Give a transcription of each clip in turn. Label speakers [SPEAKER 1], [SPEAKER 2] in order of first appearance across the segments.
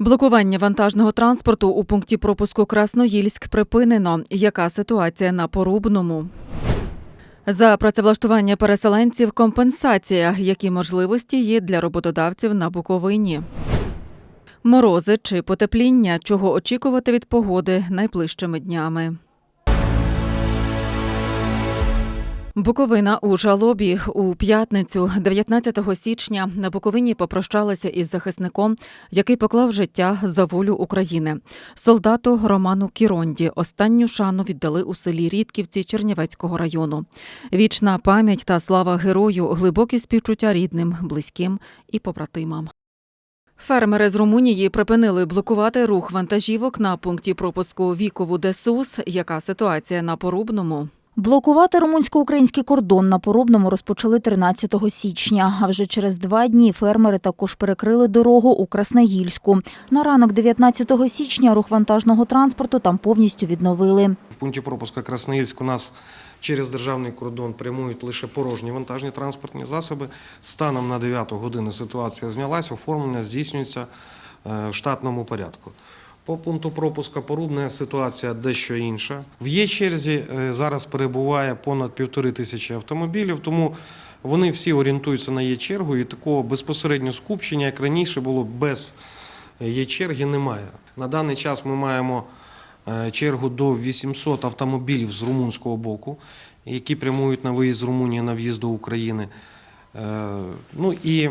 [SPEAKER 1] Блокування вантажного транспорту у пункті пропуску Красноїльськ припинено. Яка ситуація на Порубному? За працевлаштування переселенців компенсація. Які можливості є для роботодавців на Буковині? Морози чи потепління? Чого очікувати від погоди найближчими днями? Буковина у жалобі у п'ятницю, 19 січня, на Буковині попрощалися із захисником, який поклав життя за волю України. Солдату Роману Кіронді останню шану віддали у селі Рідківці Чернівецького району. Вічна пам'ять та слава герою, глибокі співчуття рідним, близьким і побратимам. Фермери з Румунії припинили блокувати рух вантажівок на пункті пропуску Вікову Десус. Яка ситуація на Порубному?
[SPEAKER 2] Блокувати румунсько-український кордон на Порубному розпочали 13 січня. А вже через два дні фермери також перекрили дорогу у Красноїльську. На ранок 19 січня рух вантажного транспорту там повністю відновили.
[SPEAKER 3] В пункті пропуска Красноїльськ у нас через державний кордон прямують лише порожні вантажні транспортні засоби. Станом на 9 годину ситуація знялась, оформлення здійснюється е, в штатному порядку. По пункту пропуска Порубне ситуація дещо інша. В є черзі е, зараз перебуває понад півтори тисячі автомобілів, тому вони всі орієнтуються на є чергу і такого безпосередньо скупчення, як раніше було без є черги, немає. На даний час ми маємо е, чергу до 800 автомобілів з румунського боку, які прямують на виїзд з Румунії на в'їзд до України. Е, Ну і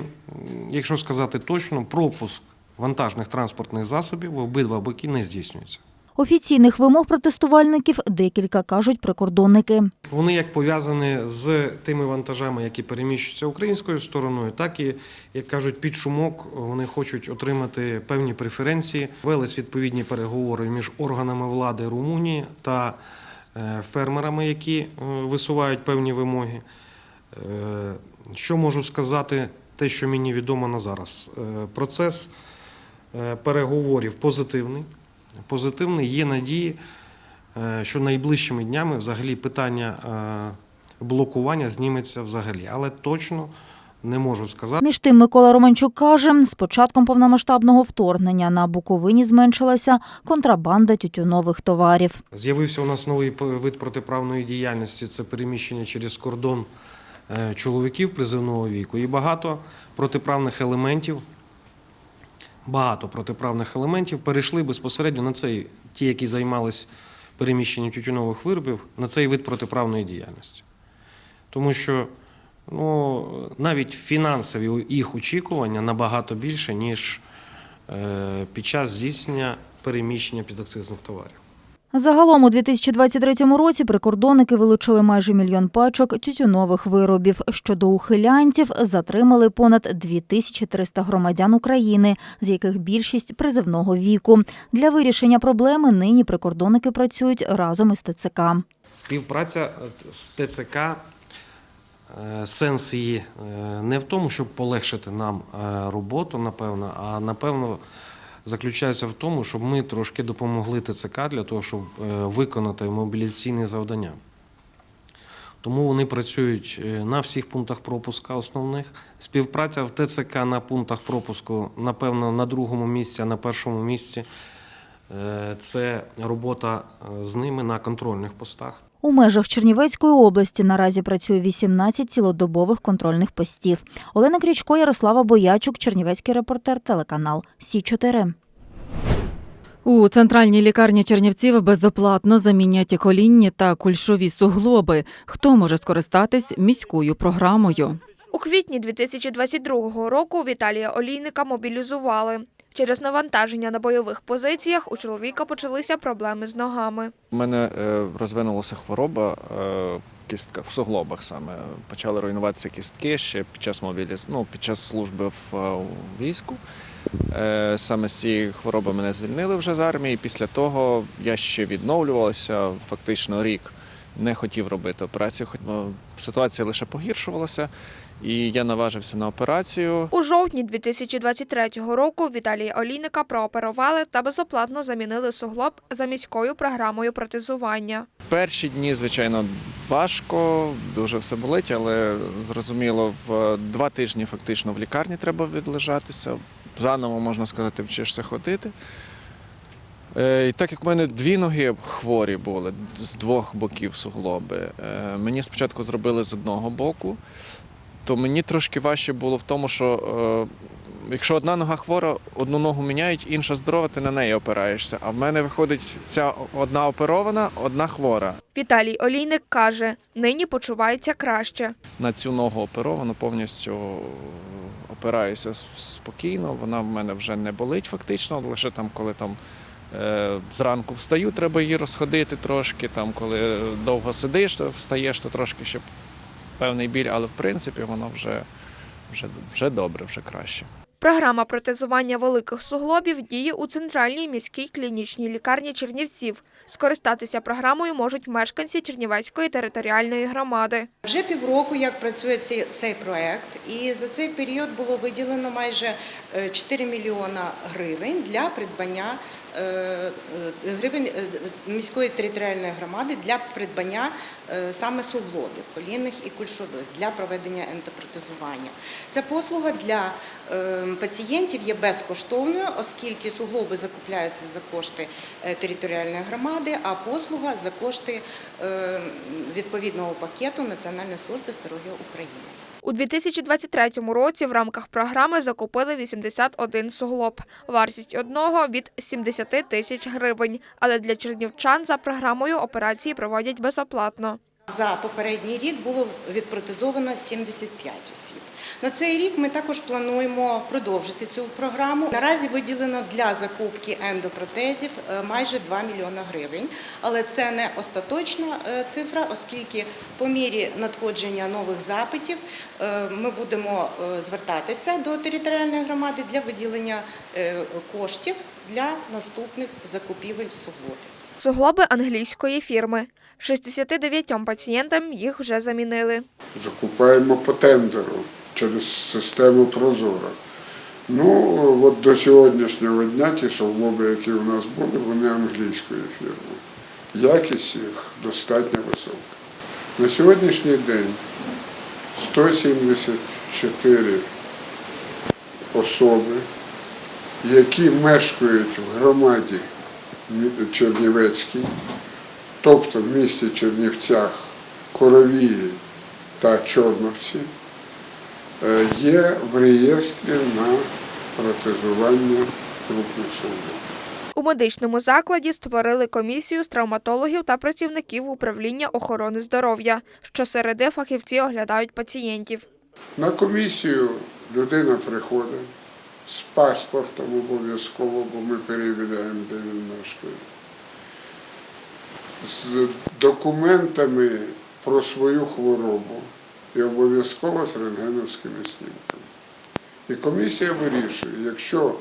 [SPEAKER 3] якщо сказати точно, пропуск вантажних транспортних засобів в обидва боки не здійснюється.
[SPEAKER 2] Офіційних вимог протестувальників декілька кажуть прикордонники.
[SPEAKER 3] Вони як пов'язані з тими вантажами, які переміщуються українською стороною, так і, як кажуть, під шумок вони хочуть отримати певні преференції. Велись відповідні переговори між органами влади Румунії та е, фермерами, які е, висувають певні вимоги. Е, Що можу сказати, те, що мені відомо на зараз. Процес переговорів позитивний. Позитивний, є надії, е, що найближчими днями взагалі питання е, блокування зніметься взагалі. Але точно не можу сказати.
[SPEAKER 2] Між тим Микола Романчук каже, з початком повномасштабного вторгнення на Буковині зменшилася контрабанда тютюнових товарів.
[SPEAKER 3] З'явився у нас новий вид протиправної діяльності це переміщення через кордон е, чоловіків призивного віку. І багато протиправних елементів, багато протиправних елементів перейшли безпосередньо на цей, ті, які займались переміщенням тютюнових виробів, на цей вид протиправної діяльності. Тому що ну, навіть фінансові їх очікування набагато більше, ніж е, під час здійснення переміщення підакцизних товарів.
[SPEAKER 2] Загалом у 2023 році прикордонники вилучили майже мільйон пачок тютюнових виробів. Щодо ухилянців, затримали понад 2300 громадян України, з яких більшість призивного віку. Для вирішення проблеми нині прикордонники працюють разом із ТЦК.
[SPEAKER 3] Співпраця е, з ТЦК, е, сенс її е, не в тому, щоб полегшити нам роботу, напевно, а напевно заключається в тому, щоб ми трошки допомогли ТЦК для того, щоб е, виконати мобілізаційні завдання. Тому вони працюють е, на всіх пунктах пропуска основних. Співпраця в ТЦК на пунктах пропуску, напевно, на другому місці, а на першому місці е, це робота з ними на контрольних постах.
[SPEAKER 2] У межах Чернівецької області наразі працює 18 цілодобових контрольних постів. Олена Крічко, Ярослава Боячук, Чернівецький репортер, телеканал Сі 4
[SPEAKER 1] У центральній лікарні Чернівців безоплатно замінять колінні та кульшові суглоби. Хто може скористатись міською програмою?
[SPEAKER 4] У квітні 2022 року Віталія Олійника мобілізували. Через навантаження на бойових позиціях у чоловіка почалися проблеми з ногами.
[SPEAKER 5] У мене е, розвинулася хвороба е, в кістках, в суглобах саме. Почали руйнуватися кістки ще під час мобіліз... ну, під час служби в е, війську. Е, Саме з цієї хвороби мене звільнили вже з армії. Після того я ще відновлювався фактично рік. Не хотів робити операцію, хоч е, ситуація лише погіршувалася, і я наважився на операцію.
[SPEAKER 4] У жовтні 2023 року Віталія Олійника прооперували та безоплатно замінили суглоб за міською програмою протезування.
[SPEAKER 5] Перші дні, звичайно, важко, дуже все болить, але зрозуміло, в два тижні фактично в лікарні треба відлежатися. Заново, можна сказати, вчишся ходити. Е, І так як в мене дві ноги хворі були з двох боків суглоби, е, мені спочатку зробили з одного боку, то мені трошки важче було в тому, що е, якщо одна нога хвора, одну ногу міняють, інша здорова, ти на неї опираєшся. А в мене виходить ця одна оперована, одна хвора.
[SPEAKER 4] Віталій Олійник каже, нині почувається краще.
[SPEAKER 5] На цю ногу оперовано повністю опираюся спокійно. Вона в мене вже не болить фактично, лише там, коли там. е, Зранку встаю, треба її розходити трошки. Там, коли довго сидиш, то встаєш, то трошки ще певний біль, але в принципі воно вже, вже, вже добре, вже краще.
[SPEAKER 4] Програма протезування великих суглобів діє у центральній міській клінічній лікарні Чернівців. Скористатися програмою можуть мешканці Чернівецької територіальної громади.
[SPEAKER 6] Вже півроку, як працює цей, цей проект, і за цей період було виділено майже е, 4 мільйона гривень для придбання е, е, гривень е, міської територіальної громади для придбання е, саме суглобів, колінних і кульшових для проведення ендопротезування. Ця послуга для е, пацієнтів є безкоштовною, оскільки суглоби закупляються за кошти е, територіальної громади, а послуга за кошти е, відповідного пакету Національної служби здоров'я України.
[SPEAKER 4] У 2023 році в рамках програми закупили 81 суглоб. Вартість одного від 70 тисяч гривень. Але для чернівчан за програмою операції проводять безоплатно.
[SPEAKER 6] За попередній рік було відпротезовано 75 осіб. На цей рік ми також плануємо продовжити цю програму. Наразі виділено для закупки ендопротезів е, майже 2 мільйона гривень, але це не остаточна е, цифра, оскільки по мірі надходження нових запитів е, ми будемо звертатися до територіальної громади для виділення коштів для наступних закупівель суглобів.
[SPEAKER 4] Суглоби англійської фірми. 69 пацієнтам їх вже замінили.
[SPEAKER 7] закупаємо по тендеру через систему Прозоро. Ну, от до сьогоднішнього дня ті совлоби, які у нас були, вони англійської фірми. Якість їх достатньо висока. На сьогоднішній день 174 особи, які мешкають в громаді Чернівецькій, тобто в місті Чернівцях, Коровії та Чорновці, є в реєстрі на протезування крупних судів.
[SPEAKER 4] У медичному закладі створили комісію з травматологів та працівників управління охорони здоров'я. Щосереди фахівці оглядають пацієнтів.
[SPEAKER 7] На комісію людина приходить з паспортом обов'язково, бо ми перевіряємо, де він мешкає. З документами про свою хворобу і обов'язково з рентгеновськими снімками. І комісія вирішує, якщо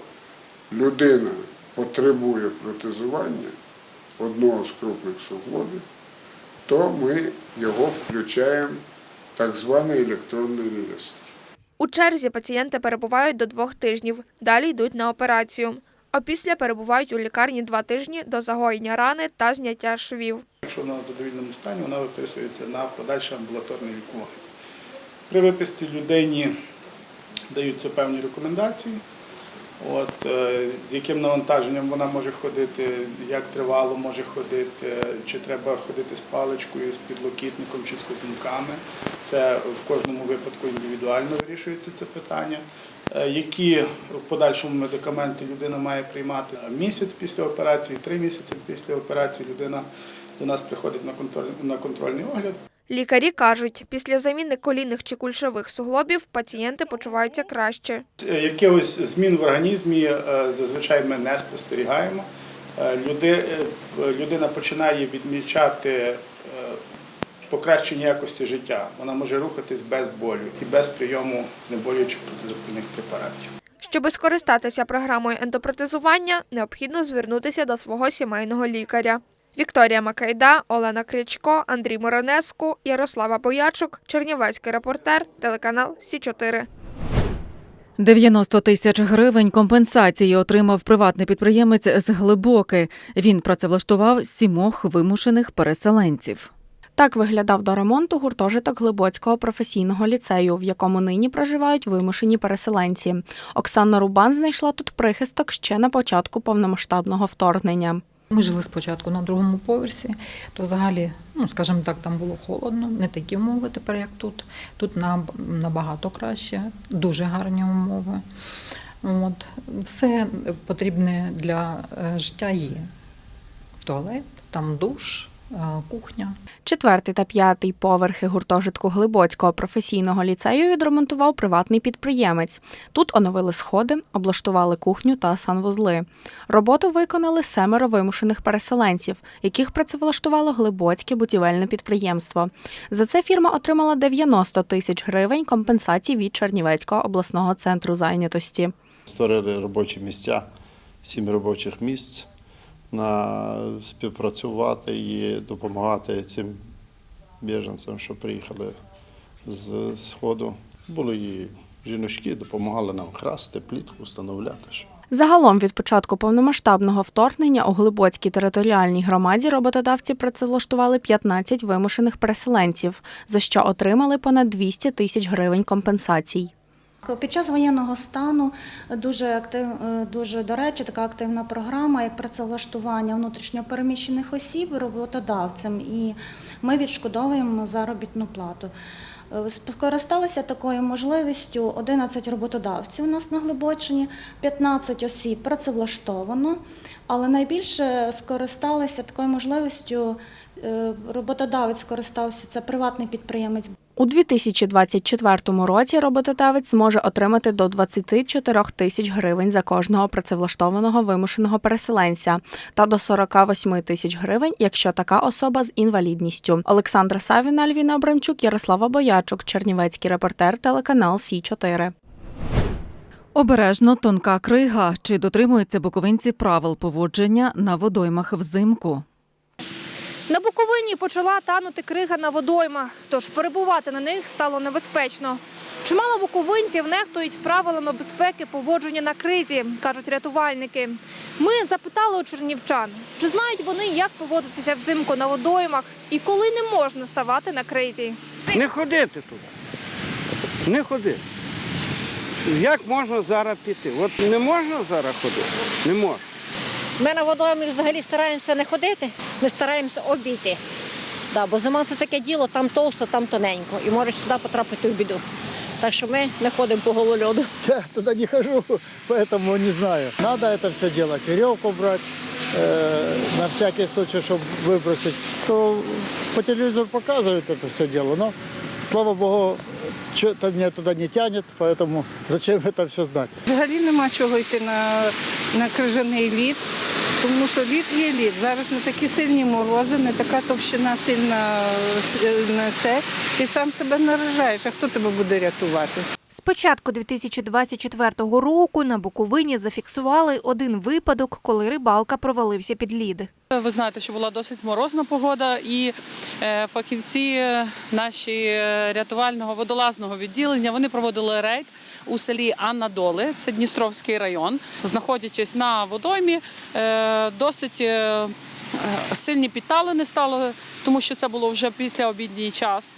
[SPEAKER 7] людина потребує протезування одного з крупних суглобів, то ми його включаємо в так званий електронний реєстр.
[SPEAKER 4] У черзі пацієнти перебувають до двох тижнів, далі йдуть на операцію. Опісля перебувають у лікарні два тижні до загоєння рани та зняття швів.
[SPEAKER 8] Якщо вона в задовільному стані, вона виписується на подальше амбулаторне лікування. При виписці людині даються певні рекомендації, от, е, з яким навантаженням вона може ходити, як тривало може ходити, чи треба ходити з паличкою, з підлокітником чи з ходунками. Це в кожному випадку індивідуально вирішується це питання. Е, Які в подальшому медикаменти людина має приймати місяць після операції, три місяці після операції людина до нас приходить на контрольний огляд.
[SPEAKER 4] Лікарі кажуть, після заміни колінних чи кульшових суглобів пацієнти почуваються краще.
[SPEAKER 8] Е, Якихось змін в організмі е, зазвичай ми не спостерігаємо. Е, люди- Людина починає відмічати покращення якості життя. Вона може рухатись без болю і без прийому знеболюючих протизапальних препаратів.
[SPEAKER 4] Щоби скористатися програмою ендопротезування, необхідно звернутися до свого сімейного лікаря. Вікторія Макайда, Олена Крячко, Андрій Моронеску, Ярослава Боячук, Чернівецький репортер, телеканал Сі 4
[SPEAKER 1] 90 тисяч гривень компенсації отримав приватний підприємець з Глибоки. Він працевлаштував сімох вимушених переселенців.
[SPEAKER 9] Так виглядав до ремонту гуртожиток Глибоцького професійного ліцею, в якому нині проживають вимушені переселенці. Оксана Рубан знайшла тут прихисток ще на початку повномасштабного вторгнення.
[SPEAKER 10] Ми жили спочатку на другому поверсі, то взагалі, ну скажімо так, там було холодно, не такі умови тепер, як тут. Тут набагато краще, дуже гарні умови. От. Все потрібне для е, життя є. Туалет, там душ, кухня.
[SPEAKER 9] Четвертий та п'ятий поверхи гуртожитку Глибоцького професійного ліцею відремонтував приватний підприємець. Тут оновили сходи, облаштували кухню та санвузли. Роботу виконали семеро вимушених переселенців, яких працевлаштувало Глибоцьке будівельне підприємство. За це фірма отримала 90 тисяч гривень компенсацій від Чернівецького обласного центру зайнятості.
[SPEAKER 11] Створили робочі місця, сім робочих місць на співпрацювати і допомагати цим біженцям, що приїхали з Сходу. Були і жіночки, допомагали нам красти, плітку, встановляти.
[SPEAKER 9] Загалом від початку повномасштабного вторгнення у Глибоцькій територіальній громаді роботодавці працевлаштували 15 вимушених переселенців, за що отримали понад 200 тисяч гривень компенсацій.
[SPEAKER 12] Під час воєнного стану дуже актив, е, дуже до речі, така активна програма, як працевлаштування внутрішньопереміщених осіб роботодавцям, і ми відшкодовуємо заробітну плату. Е, Скористалися такою можливістю 11 роботодавців у нас на Глибочині, 15 осіб працевлаштовано, але найбільше скористалися такою можливістю. е, Роботодавець скористався це приватний підприємець
[SPEAKER 9] У 2024 році роботодавець зможе отримати до 24 тисяч гривень за кожного працевлаштованого вимушеного переселенця та до 48 тисяч гривень, якщо така особа з інвалідністю. Олександра Савіна, Альвіна Абрамчук, Ярослава Боячук, Чернівецький репортер, телеканал Сі 4
[SPEAKER 1] Обережно тонка крига. Чи дотримуються буковинці правил поводження на водоймах взимку?
[SPEAKER 4] На Буковині почала танути крига на водоймах, тож перебувати на них стало небезпечно. Чимало буковинців нехтують правилами безпеки поводження на кризі, кажуть рятувальники. Ми запитали у чернівчан, чи знають вони, як поводитися взимку на водоймах і коли не можна ставати на кризі.
[SPEAKER 13] Не ходити туди. Не ходити. Як можна зараз піти? От не можна зараз ходити? Не можна.
[SPEAKER 14] Ми на водоймі взагалі стараємося не ходити, ми стараємося обійти. Да, бо зима це таке діло, там товсто, там тоненько. І можеш сюди потрапити в біду. Так що ми не ходимо по голольоду.
[SPEAKER 15] Я туда не хожу, поэтому не знаю. Надо это все делать, веревку брать, э, на всякий случай, чтобы выбросить. То по телевизору показывают это все дело, но, слава богу, что-то меня туда не тянет, поэтому зачем это все знать?
[SPEAKER 16] Взагалі нема чого йти на, на крижаний лід, тому що лід є лід. Зараз не такі сильні морози, не така товщина сильна е, на це. Ти сам себе наражаєш, а хто тебе буде рятувати?
[SPEAKER 17] З початку 2024 року на Буковині зафіксували один випадок, коли рибалка провалився під лід.
[SPEAKER 18] Ви знаєте, що була досить морозна погода, і е, фахівці е, наші е, рятувального водолазного відділення вони проводили рейд у селі Анна це Дністровський район, знаходячись на водоймі, е, досить е, сильні підталини стали, тому що це було вже після обідній час.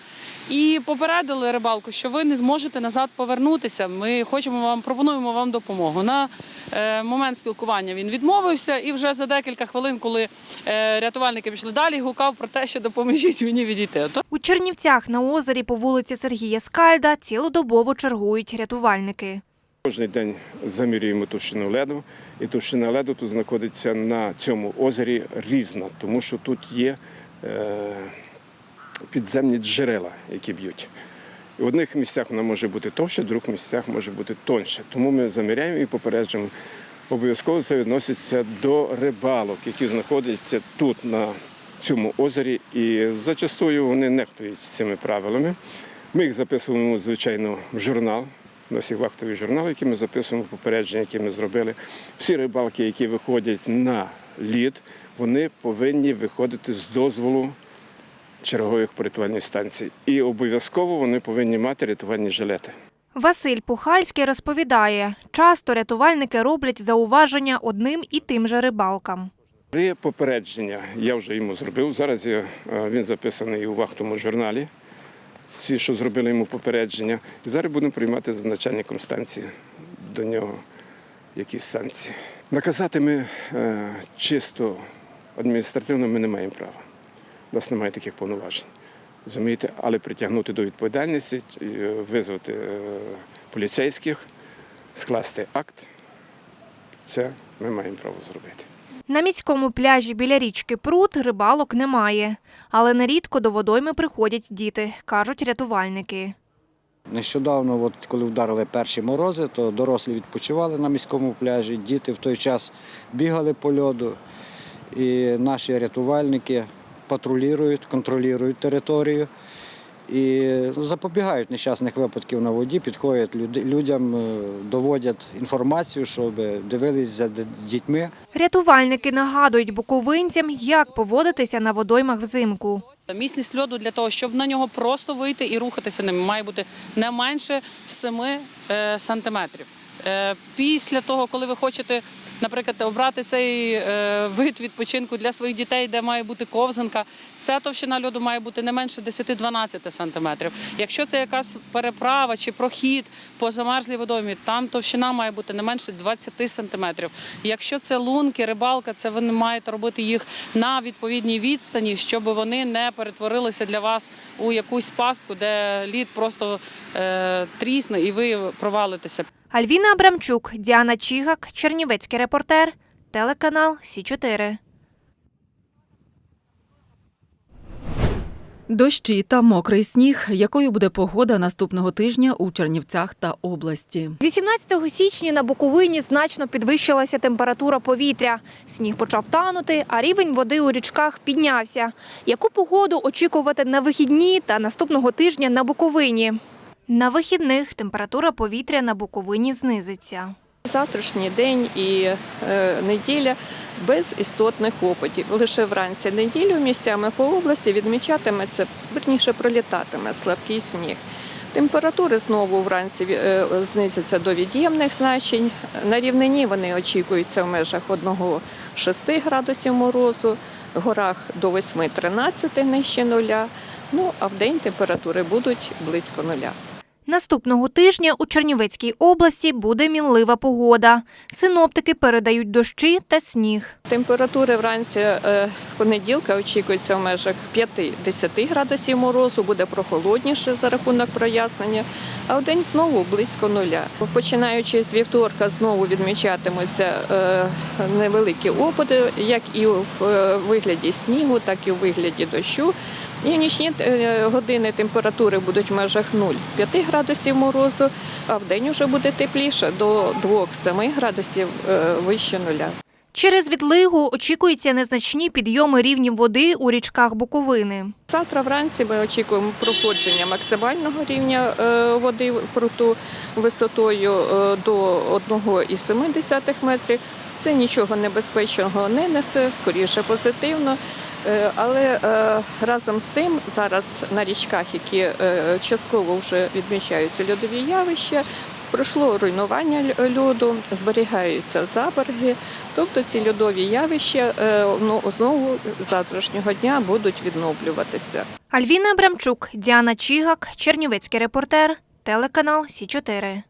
[SPEAKER 18] І попередили рибалку, що ви не зможете назад повернутися. Ми хочемо вам пропонуємо вам допомогу. На е, момент спілкування він відмовився, і вже за декілька хвилин, коли е, рятувальники пішли далі, гукав про те, що допоможіть мені відійти.
[SPEAKER 17] У Чернівцях на озері по вулиці Сергія Скальда цілодобово чергують рятувальники.
[SPEAKER 19] Кожний день замірюємо товщину леду, і товщина леду тут знаходиться на цьому озері різна, тому що тут є е, підземні джерела, які б'ють. В одних місцях вона може бути товща, в других місцях може бути тоньше. Тому ми заміряємо і попереджуємо. Обов'язково це відноситься до рибалок, які знаходяться тут, на цьому озері, і зачастую вони нехтують цими правилами. Ми їх записуємо, звичайно, в журнал. У нас є вахтовий журнал, який ми записуємо попередження, які ми зробили. Всі рибалки, які виходять на лід, вони повинні виходити з дозволу чергових порятувальних станцій. І обов'язково вони повинні мати рятувальні жилети.
[SPEAKER 17] Василь Пухальський розповідає, часто рятувальники роблять зауваження одним і тим же рибалкам.
[SPEAKER 19] При попередження я вже йому зробив. Зараз е, він записаний у вахтовому журналі. Всі, що зробили йому попередження. І зараз будемо приймати з начальником станції до нього якісь санкції. Наказати ми е, чисто адміністративно ми не маємо права. У нас немає таких повноважень. Розумієте, але притягнути до відповідальності, е, визвати е, поліцейських, скласти акт, це ми маємо право зробити.
[SPEAKER 17] На міському пляжі біля річки Прут рибалок немає, але нерідко до водойми приходять діти, кажуть рятувальники.
[SPEAKER 20] Нещодавно, от коли вдарили перші морози, то дорослі відпочивали на міському пляжі, діти в той час бігали по льоду, і наші рятувальники патрулюють, контролюють територію і ну, запобігають нещасних випадків на воді, підходять люди- людям, е, доводять інформацію, щоб дивились за дітьми.
[SPEAKER 17] Рятувальники нагадують буковинцям, як поводитися на водоймах взимку.
[SPEAKER 18] Міцність льоду для того, щоб на нього просто вийти і рухатися ним, має бути не менше 7 е, сантиметрів. Е, Після того, коли ви хочете, наприклад, обрати цей е, вид відпочинку для своїх дітей, де має бути ковзанка, ця товщина льоду має бути не менше 10-12 сантиметрів. Якщо це якась переправа чи прохід по замерзлій водоймі, там товщина має бути не менше 20 сантиметрів. Якщо це лунки, рибалка, це ви маєте робити їх на відповідній відстані, щоб вони не перетворилися для вас у якусь пастку, де лід просто е, трісне і ви провалитеся.
[SPEAKER 17] Альвіна Абрамчук, Діана Чігак, Чернівецький репортер, телеканал Сі 4
[SPEAKER 1] Дощі та мокрий сніг. Якою буде погода наступного тижня у Чернівцях та області?
[SPEAKER 17] Зі 17 січня на Буковині значно підвищилася температура повітря. Сніг почав танути, а рівень води у річках піднявся. Яку погоду очікувати на вихідні та наступного тижня на Буковині? На вихідних температура повітря на Буковині знизиться.
[SPEAKER 21] Завтрашній день і е, неділя без істотних опадів. Лише вранці неділю місцями по області відмічатиметься, верніше пролітатиме слабкий сніг. Температури знову вранці е, знизяться до від'ємних значень. На рівнині вони очікуються в межах 1-6 градусів морозу, в горах до 8-13 нижче нуля. Ну а в день температури будуть близько нуля.
[SPEAKER 17] Наступного тижня у Чернівецькій області буде мінлива погода. Синоптики передають дощі та сніг.
[SPEAKER 21] Температури вранці е, понеділка очікуються в межах 5-10 градусів морозу, буде прохолодніше за рахунок прояснення, а в день знову близько нуля. Починаючи з вівторка, знову відмічатимуться е, невеликі опади, як і в е, вигляді снігу, так і у вигляді дощу. І в нічні е, години температури будуть в межах 0,5 градусів морозу, а в день вже буде тепліше до 2-7 градусів е, вище нуля.
[SPEAKER 17] Через відлигу очікуються незначні підйоми рівнів води у річках Буковини.
[SPEAKER 21] Завтра вранці ми очікуємо проходження максимального рівня е, води в пруту висотою до 1,7 метрів. Це нічого небезпечного не несе, скоріше позитивно. Е, Але е, разом з тим зараз на річках, які е, частково вже відмічаються льодові явища, пройшло руйнування льоду, зберігаються заберги. Тобто ці льодові явища ну, знову завтрашнього дня будуть відновлюватися.
[SPEAKER 17] Альвіна Абрамчук, Діана Чігак, Чернівецький репортер, телеканал Сі 4